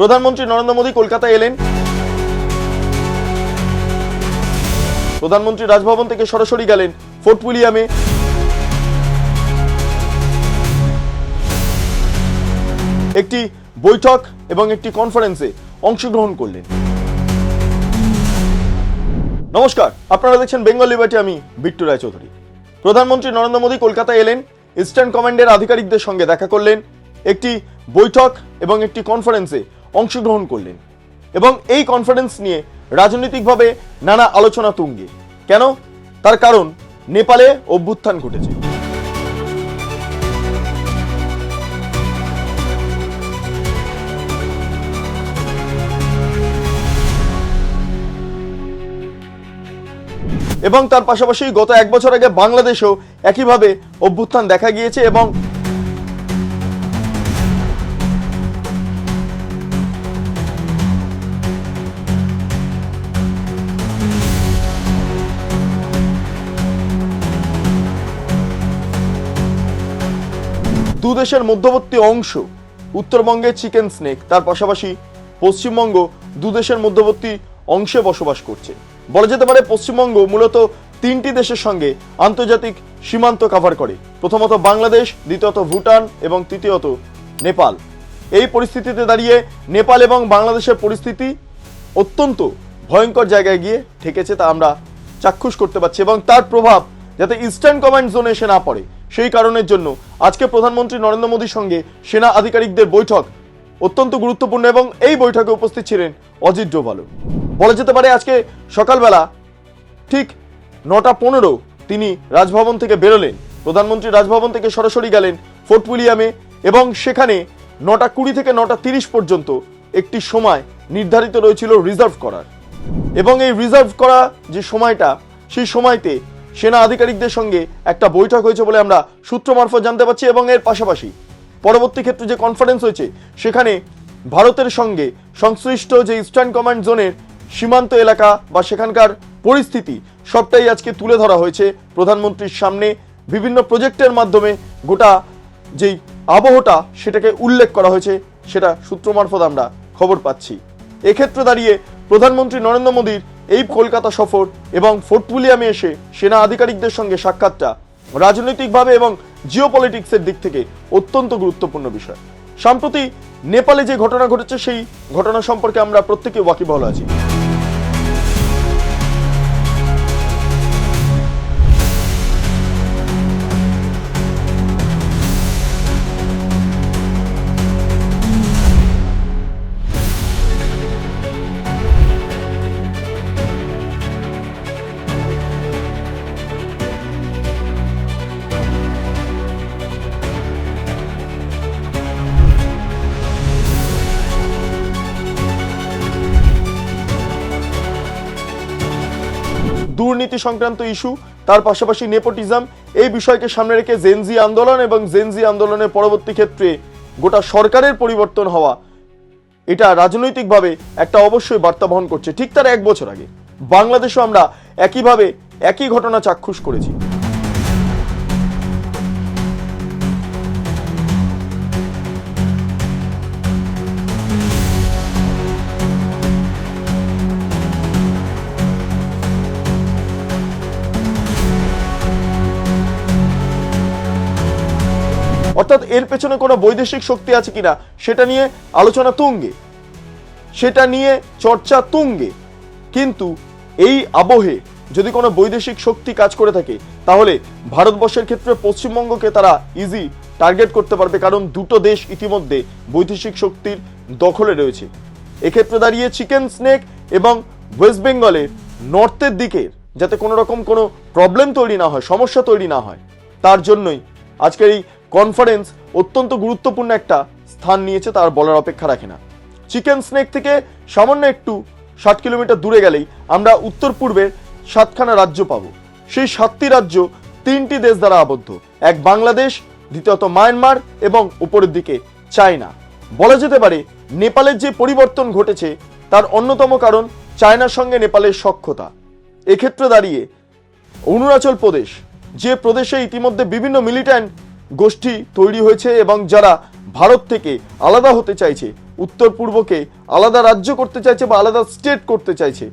প্রধানমন্ত্রী নরেন্দ্র মোদী কলকাতায় এলেন। প্রধানমন্ত্রী রাজভবন থেকে সরাসরি গেলেন ফোর্ট উইলিয়ামে একটি বৈঠক এবং একটি কনফারেন্সে অংশগ্রহণ করলেন। নমস্কার, আপনারা দেখছেন বেঙ্গল লিবার্টি, আমি বিট্টু রায়চৌধুরী। প্রধানমন্ত্রী নরেন্দ্র মোদী কলকাতায় এলেন, ইস্টার্ন কমান্ডের আধিকারিকদের সঙ্গে দেখা করলেন। একটি বৈঠক এবং একটি কনফারেন্সে অংশগ্রহণ করলেন এবং এই কনফারেন্স নিয়ে রাজনৈতিকভাবে নানা আলোচনা তুঙ্গে। কেন? তার কারণ নেপালে অভ্যুত্থান ঘটেছে। এবং তার পাশাপাশি গত এক বছর আগে বাংলাদেশেও একইভাবে অভ্যুত্থান দেখা গিয়েছে এবং দেশের মধ্যবর্তী অংশ, উত্তরবঙ্গে চিকেন স্নেক, তার পাশাপাশি পশ্চিমবঙ্গ দেশের মধ্যবর্তী অংশে বসবাস করছে। বলা যেতে পারে পশ্চিমবঙ্গ মূলত তিনটি দেশের সঙ্গে আন্তর্জাতিক সীমান্ত কভার করে। প্রথমত বাংলাদেশ, দ্বিতীয়ত ভুটান এবং তৃতীয়ত নেপাল। এই পরিস্থিতিতে দাঁড়িয়ে নেপাল এবং বাংলাদেশের পরিস্থিতি অত্যন্ত ভয়ঙ্কর জায়গায় গিয়ে ঠেকেছে তা আমরা চাক্ষুষ করতে পারছি এবং তার প্রভাব যাতে ইস্টার্ন কমান্ড জোনে এসে না পড়ে। সেই কারণের জন্য আজকে প্রধানমন্ত্রী নরেন্দ্র মোদীর সঙ্গে সেনা আধিকারিকদের বৈঠক। অত্যন্ত গুরুত্বপূর্ণ এবং এই বৈঠকে উপস্থিত ছিলেন অজিত ডোভালও বলা যেতে পারে আজকে সকালবেলা ঠিক নটা পনেরো তিনি রাজভবন থেকে বেরোলেন। প্রধানমন্ত্রী রাজভবন থেকে সরাসরি গেলেন ফোর্ট উইলিয়ামে এবং সেখানে নটা কুড়ি থেকে নটা তিরিশ পর্যন্ত একটি সময় নির্ধারিত রয়েছিল রিজার্ভ করার। এবং এই রিজার্ভ করা যে সময়টা, সেই সময়তে সেনা আধিকারিকদের সঙ্গে একটা বৈঠক হয়েছে বলে আমরা সূত্র মারফত জানতে পারছি এবং এর পাশাপাশি পরবর্তী ক্ষেত্রে যে কনফারেন্স হয়েছে, সেখানে ভারতের সঙ্গে সংশ্লিষ্ট যে ইস্টার্ন কমান্ড জোনের সীমান্ত এলাকা বা সেখানকার পরিস্থিতি সবটাই আজকে তুলে ধরা হয়েছে প্রধানমন্ত্রীর সামনে। বিভিন্ন প্রজেক্টের মাধ্যমে গোটা যেই আবহটা সেটাকে উল্লেখ করা হয়েছে, সেটা সূত্র মারফত আমরা খবর পাচ্ছি। এক্ষেত্রে দাঁড়িয়ে প্রধানমন্ত্রী নরেন্দ্র মোদীর এই কলকাতা সফর এবং ফোর্ট উইলিয়ামে এসে সেনা আধিকারিকদের সঙ্গে সাক্ষাৎটা রাজনৈতিকভাবে এবং জিওপলিটিক্সের দিক থেকে অত্যন্ত গুরুত্বপূর্ণ বিষয়। সম্প্রতি নেপালে যে ঘটনা ঘটেছে, সেই ঘটনা সম্পর্কে আমরা প্রত্যেকে ওয়াকিবহল আছি। দুর্নীতি সংক্রান্ত ইস্যু, তার পাশাপাশি নেপোটিজম, এই বিষয়কে সামনে রেখে জেনজি আন্দোলন এবং জেনজি আন্দোলনের পরবর্তী ক্ষেত্রে গোটা সরকারের পরিবর্তন হওয়া, এটা রাজনৈতিকভাবে একটা অবশ্যই বার্তা বহন করছে। ঠিক তার এক বছর আগে বাংলাদেশও আমরা একইভাবে একই ঘটনা চাক্ষুষ করেছি। অর্থাৎ এর পেছনে কোনো বৈদেশিক শক্তি আছে কিনা, সেটা নিয়ে আলোচনা তুঙ্গে। সেটা নিয়ে চর্চা তুঙ্গে। কিন্তু এই আবহে যদি কোনো বৈদেশিক শক্তি কাজ করে থাকে, তাহলে ভারতবর্ষের ক্ষেত্রে পশ্চিমবঙ্গকে তারা ইজি টার্গেট করতে পারবে, কারণ দুটো দেশ ইতিমধ্যে বৈদেশিক শক্তির দখলে রয়েছে। এক্ষেত্রে দাঁড়িয়ে চিকেন স্নেক এবং ওয়েস্ট বেঙ্গলের নর্থের দিকের যাতে কোনো রকম কোনো প্রবলেম তৈরি না হয়, সমস্যা তৈরি না হয়, তার জন্যই আজকের এই কনফারেন্স অত্যন্ত গুরুত্বপূর্ণ একটা স্থান নিয়েছে, তার বলার অপেক্ষা রাখে না। চিকেন স্নেক থেকে সামান্য একটু ষাট কিলোমিটার দূরে গেলেই আমরা উত্তর পূর্বের সাতখানা রাজ্য পাব। সেই সাতটি রাজ্য তিনটি দেশ দ্বারা আবদ্ধ। এক বাংলাদেশ, দ্বিতীয়ত মায়ানমার এবং উপরের দিকে চায়না। বলা যেতে পারে, নেপালের যে পরিবর্তন ঘটেছে, তার অন্যতম কারণ চায়নার সঙ্গে নেপালের সখ্যতা। এক্ষেত্রে দাঁড়িয়ে অরুণাচল প্রদেশ, যে প্রদেশে ইতিমধ্যে বিভিন্ন মিলিট্যান্ট গোষ্ঠী তৈরি হয়েছে এবং যারা ভারত থেকে আলাদা হতে চাইছে, উত্তর পূর্বকে আলাদা রাজ্য করতে চাইছে বা আলাদা স্টেট করতে চাইছে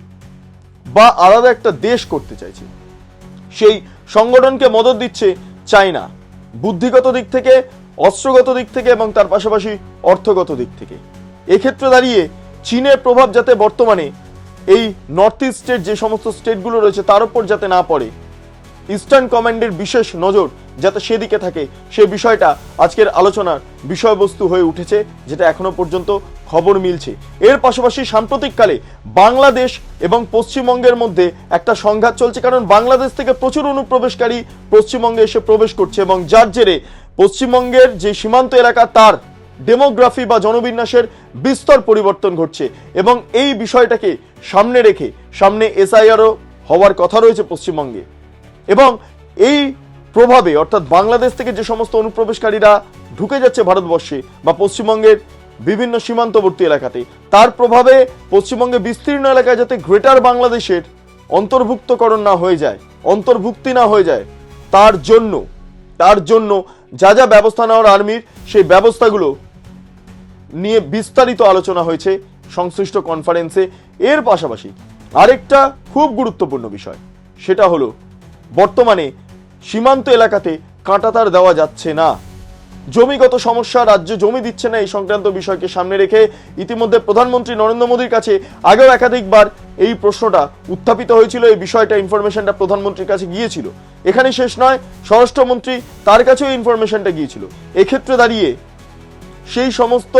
বা আলাদা একটা দেশ করতে চাইছে, সেই সংগঠনকে মদত দিচ্ছে চায়না, বুদ্ধিগত দিক থেকে, অস্ত্রগত দিক থেকে এবং তার পাশাপাশি অর্থগত দিক থেকে। এক্ষেত্রে দাঁড়িয়ে চীনের প্রভাব যাতে বর্তমানে এই নর্থ ইস্টের যে সমস্ত স্টেটগুলো রয়েছে তার উপর যাতে না পড়ে ইস্টার্ন কমান্ডের বিশেষ নজর যাতে সেদিকে থাকে। সে বিষয়টা আজকের আলোচনার বিষয়বস্তু হয়ে উঠেছে, যেটা এখনও পর্যন্ত খবর মিলছে। এর পাশাপাশি সাম্প্রতিককালে বাংলাদেশ এবং পশ্চিমবঙ্গের মধ্যে একটা সংঘাত চলছে, কারণ বাংলাদেশ থেকে প্রচুর অনুপ্রবেশকারী পশ্চিমবঙ্গে এসে প্রবেশ করছে এবং যার জেরে পশ্চিমবঙ্গের যে সীমান্ত এলাকা, তার ডেমোগ্রাফি বা জনবিন্যাসের বিস্তর পরিবর্তন ঘটছে এবং এই বিষয়টাকে সামনে রেখে, সামনে এসআইআরও হওয়ার কথা রয়েছে পশ্চিমবঙ্গে। এবং এই প্রভাবে, অর্থাৎ বাংলাদেশ থেকে যে সমস্ত অনুপ্রবেশকারীরা ঢুকে যাচ্ছে ভারতবর্ষে বা পশ্চিমবঙ্গের বিভিন্ন সীমান্তবর্তী এলাকাতে, তার প্রভাবে পশ্চিমবঙ্গে বিস্তীর্ণ এলাকায় যাতে গ্রেটার বাংলাদেশের অন্তর্ভুক্তকরণ না হয়ে যায়, অন্তর্ভুক্তি না হয়ে যায়, তার জন্য তার জন্য যা যা ব্যবস্থা নেওয়ার আর্মির, সেই ব্যবস্থাগুলো নিয়ে বিস্তারিত আলোচনা হয়েছে সংশ্লিষ্ট কনফারেন্সে। এর পাশাপাশি আরেকটা খুব গুরুত্বপূর্ণ বিষয়, সেটা হলো বর্তমানে সীমান্ত এলাকাতে কাঁটাতার দেওয়া যাচ্ছে না। জমিগত সমস্যা, রাজ্য জমি দিচ্ছে না এই সংক্রান্ত বিষয়কে সামনে রেখে ইতিমধ্যে প্রধানমন্ত্রী নরেন্দ্র মোদীর কাছে আগেও একাধিকবার এই প্রশ্নটা উত্থাপিত হয়েছিল, এই বিষয়টা ইনফরমেশনটা প্রধানমন্ত্রীর কাছে গিয়েছিল। এখানে শেষ নয়, স্বরাষ্ট্রমন্ত্রী তার কাছেও ইনফরমেশনটা গিয়েছিল। এক্ষেত্রে দাঁড়িয়ে সেই সমস্ত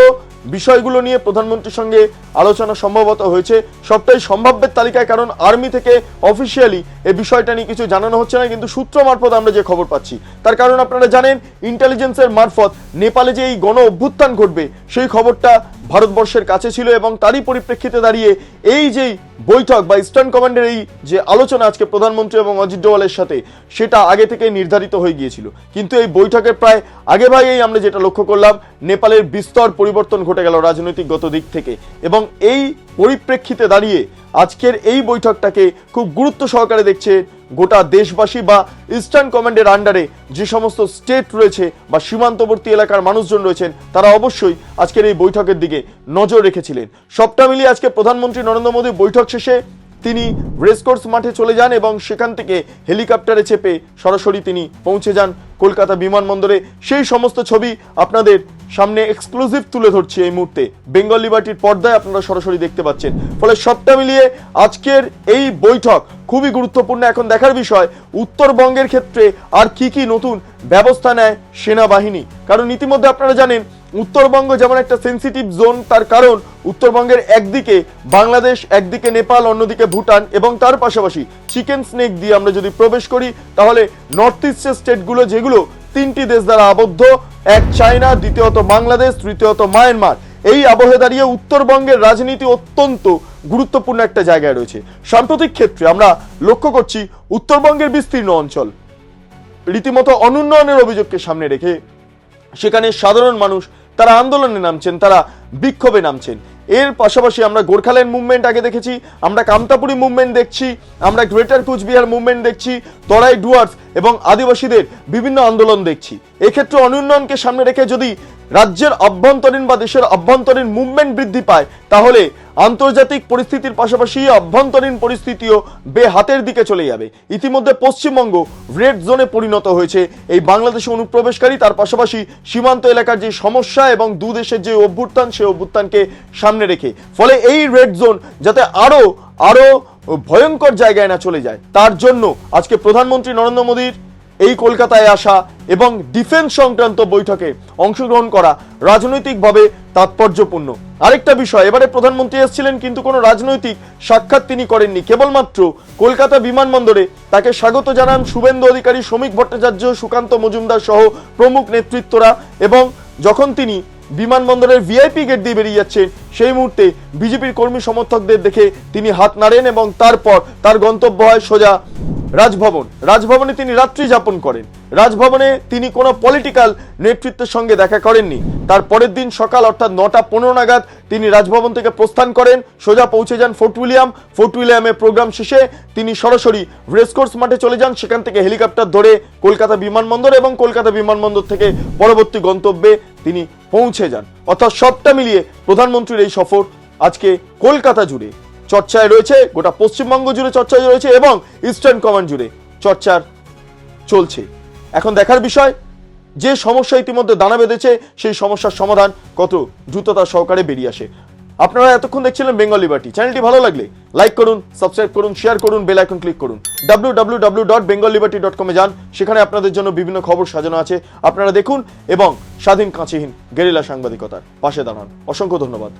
বিষয়গুলো নিয়ে প্রধানমন্ত্রীর সঙ্গে আলোচনা সম্ভবত হয়েছে। সবটাই সম্ভাব্যের তালিকায়, কারণ আর্মি থেকে অফিসিয়ালি এ বিষয়টা নিয়ে কিছু জানানো হচ্ছে না, কিন্তু সূত্র মারফত আমরা যে খবর পাচ্ছি, তার কারণ আপনারা জানেন ইন্টেলিজেন্সের মারফত নেপালে যে এই গণ অভ্যুত্থান ঘটবে, সেই খবরটা ভারতবর্ষের কাছে ছিল এবং তারই পরিপ্রেক্ষিতে দাঁড়িয়ে এই যেই বৈঠক বা ইস্টার্ন কমান্ডের এই যে আলোচনা আজকে প্রধানমন্ত্রী এবং অজিত ডোয়ালের সাথে, সেটা আগে থেকে নির্ধারিত হয়ে গিয়েছিল। কিন্তু এই বৈঠকের প্রায় আগে ভাগেই আমরা যেটা লক্ষ্য করলাম, নেপালের বিস্তর পরিবর্তন ঘটে গেল রাজনৈতিক গত দিক থেকে এবং এই পরিপ্রেক্ষিতে দাঁড়িয়ে আজকের এই বৈঠকটাকে খুব গুরুত্ব সহকারে দেখছে গোটা দেশবাসী বা ইস্টার্ন কমান্ডের আন্ডারে যে সমস্ত স্টেট রয়েছে বা সীমান্তবর্তী এলাকার মানুষজন রয়েছেন, তারা অবশ্যই আজকের এই বৈঠকের দিকে নজর রেখেছিলেন। সবটা মিলিয়ে আজকে প্রধানমন্ত্রী নরেন্দ্র মোদী বৈঠক শেষে তিনি রেসকোর্স মাঠে চলে যান এবং সেখান থেকে হেলিকপ্টারে চেপে সরাসরি তিনি পৌঁছে যান কলকাতা বিমানবন্দরে। সেই সমস্ত ছবি আপনাদের সামনে এক্সক্লুসিভ তুলে ধরছি এই মুহূর্তে। বেঙ্গল লিবার্টির পর্দায় আপনারা সরাসরি দেখতে পাচ্ছেন। ফলে সবটা মিলিয়ে আজকের এই বৈঠক খুবই গুরুত্বপূর্ণ। এখন দেখার বিষয়, উত্তরবঙ্গের ক্ষেত্রে আর কি কি নতুন ব্যবস্থা নেয় সেনাবাহিনী? কারণ ইতিমধ্যে আপনারা জানেন, উত্তরবঙ্গ যেমন একটা সেন্সিটিভ জোন তার কারণ উত্তরবঙ্গের একদিকে বাংলাদেশ, একদিকে নেপাল, অন্যদিকে ভুটান এবং তার পাশাপাশি চিকেন স্নেক দিয়ে আমরা যদি প্রবেশ করি, তাহলে নর্থ ইস্টের স্টেটগুলো যেগুলো তিনটি দেশ দ্বারা আবদ্ধ, এক চায়না, দ্বিতীয়ত বাংলাদেশ, তৃতীয়ত মায়ানমার। এই আবহে দাঁড়িয়ে উত্তরবঙ্গের রাজনীতি অত্যন্ত গুরুত্বপূর্ণ একটা জায়গায় রয়েছে। সাম্প্রতিক ক্ষেত্রে আমরা লক্ষ্য করছি উত্তরবঙ্গের বিস্তীর্ণ অঞ্চল। রীতিমতো অনুন্নয়নের অভিযোগকে সামনে রেখে সেখানে সাধারণ মানুষ তারা আন্দোলনে নামছেন, তারা বিক্ষোভে নামছেন। এর পাশাপাশি আমরা গোর্খাল্যান্ড মুভমেন্ট আগে দেখেছি, আমরা কামতাপুরি মুভমেন্ট দেখছি, আমরা গ্রেটার কুচবিহার মুভমেন্ট দেখছি, তরাই ডুয়ার্স এবং আদিবাসীদের বিভিন্ন আন্দোলন দেখছি। এক্ষেত্রে অনুন্নয়নকে সামনে রেখে যদি রাজ্যের অভ্যন্তরীণ বা দেশের অভ্যন্তরীণ মুভমেন্ট বৃদ্ধি পায়, তাহলে আন্তর্জাতিক পরিস্থিতির পাশাপাশি অভ্যন্তরীণ পরিস্থিতিও বেহাতের দিকে চলে যাবে। ইতিমধ্যে পশ্চিমবঙ্গ রেড জোনে পরিণত হয়েছে। এই বাংলাদেশে অনুপ্রবেশকারী, তার পাশাপাশি সীমান্ত এলাকার যে সমস্যা এবং দু দেশের যে অভ্যুত্থান সেই অভ্যুত্থানকে সামনে রেখে। ফলে এই রেড জোন যাতে আরও আরও ভয়ঙ্কর জায়গায় না চলে যায়, তার জন্য আজকে প্রধানমন্ত্রী নরেন্দ্র মোদীর এই কলকাতায় আসা এবং ডিফেন্স সংক্রান্ত বৈঠকে অংশগ্রহণ করা রাজনৈতিকভাবে তাৎপর্যপূর্ণ। আরেকটা বিষয়, এবারে প্রধানমন্ত্রী এসেছিলেন কিন্তু কোনো রাজনৈতিক সাক্ষাৎ তিনি করেননি। কেবলমাত্র কলকাতা বিমানবন্দরে তাকে স্বাগত জানান শুভেন্দু অধিকারী, শ্রমিক ভট্টাচার্য, সুকান্ত মজুমদার সহ প্রমুখ নেতৃত্বরা এবং যখন তিনি বিমানবন্দরের ভিআইপি গেট দিয়ে বেরিয়ে যাচ্ছেন, সেই মুহূর্তে বিজেপির কর্মী সমর্থকদের দেখে তিনি হাত নাড়েন এবং তারপর তার গন্তব্য হয় সোজা রাজভবন। রাজভবনে তিনি রাত্রি যাপন করেন। রাজভবনে তিনি কোনো পলিটিক্যাল নেতৃত্বের সঙ্গে দেখা করেননি। তার পরের দিন সকাল অর্থাৎ নটা পনেরো নাগাদ তিনি রাজভবন থেকে প্রস্থান করেন। সোজা পৌঁছে যান ফোর্ট উইলিয়াম। ফোর্ট উইলিয়ামের প্রোগ্রাম শেষে তিনি সরাসরি রেসকোর্স মাঠে চলে যান। সেখান থেকে হেলিকপ্টার ধরে কলকাতা বিমানবন্দর এবং কলকাতা বিমানবন্দর থেকে পরবর্তী গন্তব্যে তিনি পৌঁছে যান। অর্থাৎ সবটা মিলিয়ে প্রধানমন্ত্রীর এই সফর আজকে কলকাতা জুড়ে। চর্চায় রয়েছে, গোটা পশ্চিমবঙ্গ জুড়ে চর্চায় রয়েছে এবং ইস্টার্ন কমান্ড জুড়ে চর্চার চলছে। এখন দেখার বিষয়, যে সমস্যা ইতিমধ্যে দানা বেঁধেছে, সেই সমস্যার সমাধান কত দ্রুততা সহকারে বেরিয়ে আসে। আপনারা এতক্ষণ দেখছিলেন বেঙ্গল লিবার্টি চ্যানেলটি ভালো লাগলে লাইক করুন সাবস্ক্রাইব করুন শেয়ার করুন বেল আইকন ক্লিক করুন। W W dot Bengal dot যান, সেখানে আপনাদের জন্য বিভিন্ন খবর সাজানো আছে। আপনারা দেখুন এবং স্বাধীন কাঁচিহীন, গেরিলা সাংবাদিকতার পাশে দাঁড়ান। অসংখ্য ধন্যবাদ।